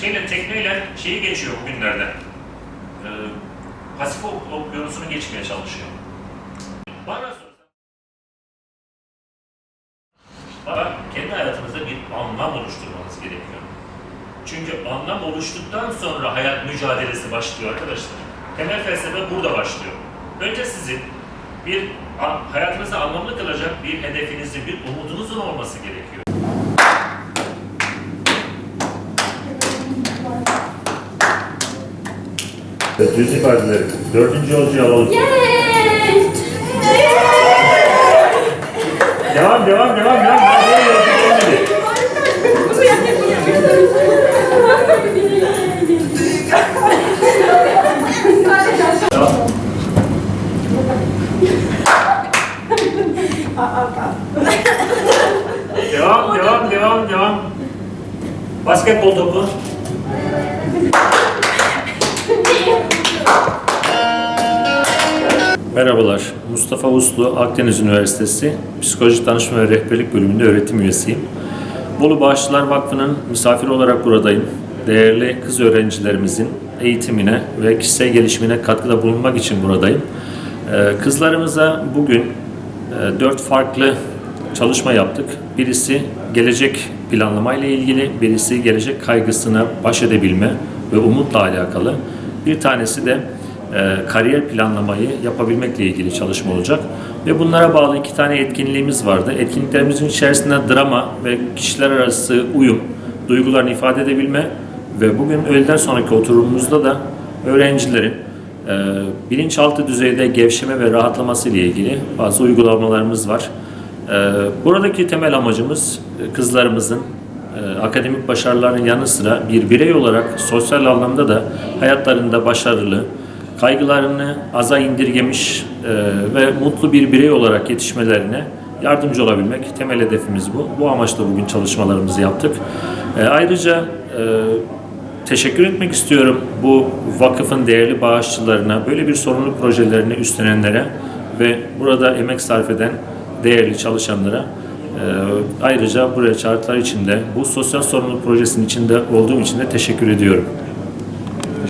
şeyle tekneyle şeyi geçiyor bugünlerde. Ee, Pasifik okyanusunu geçmeye çalışıyor. Bana sorsan, kendi hayatınızda bir anlam oluşturmanız gerekiyor. Çünkü anlam oluştuktan sonra hayat mücadelesi başlıyor arkadaşlar. Temel felsefe burada başlıyor. Önce sizin bir a- hayatınızı anlamlı kılacak bir hedefinizin, bir umudunuzun olması gerekiyor. Yüz ifadeleri. Dördüncü yolcuyu alalım. Devam, devam, devam, devam. Daha böyle yolcu gelmedi. Devam, devam, devam, devam. Basketbol topu. Merhabalar, Mustafa Uslu, Akdeniz Üniversitesi Psikoloji Danışma ve Rehberlik Bölümünde öğretim üyesiyim. Bolu Bağışçılar Vakfı'nın misafiri olarak buradayım. Değerli kız öğrencilerimizin eğitimine ve kişisel gelişimine katkıda bulunmak için buradayım. Ee, Kızlarımıza bugün e, dört farklı çalışma yaptık. Birisi gelecek planlama ile ilgili, birisi gelecek kaygısına baş edebilme ve umutla alakalı. Bir tanesi de e, kariyer planlamayı yapabilmekle ilgili çalışma olacak. Ve bunlara bağlı iki tane etkinliğimiz vardı. Etkinliklerimizin içerisinde drama ve kişiler arası uyum, duygularını ifade edebilme ve bugün öğleden sonraki oturumumuzda da öğrencilerin e, bilinçaltı düzeyde gevşeme ve rahatlaması ile ilgili bazı uygulamalarımız var. E, buradaki temel amacımız kızlarımızın akademik başarılarının yanı sıra bir birey olarak sosyal anlamda da hayatlarında başarılı, kaygılarını aza indirgemiş e, ve mutlu bir birey olarak yetişmelerine yardımcı olabilmek. Temel hedefimiz bu. Bu amaçla bugün çalışmalarımızı yaptık. E, ayrıca e, teşekkür etmek istiyorum bu vakıfın değerli bağışçılarına, böyle bir sorumluluk projelerini üstlenenlere ve burada emek sarf eden değerli çalışanlara. Ayrıca buraya çağrılar için de bu sosyal sorumluluk projesinin içinde olduğum için de teşekkür ediyorum.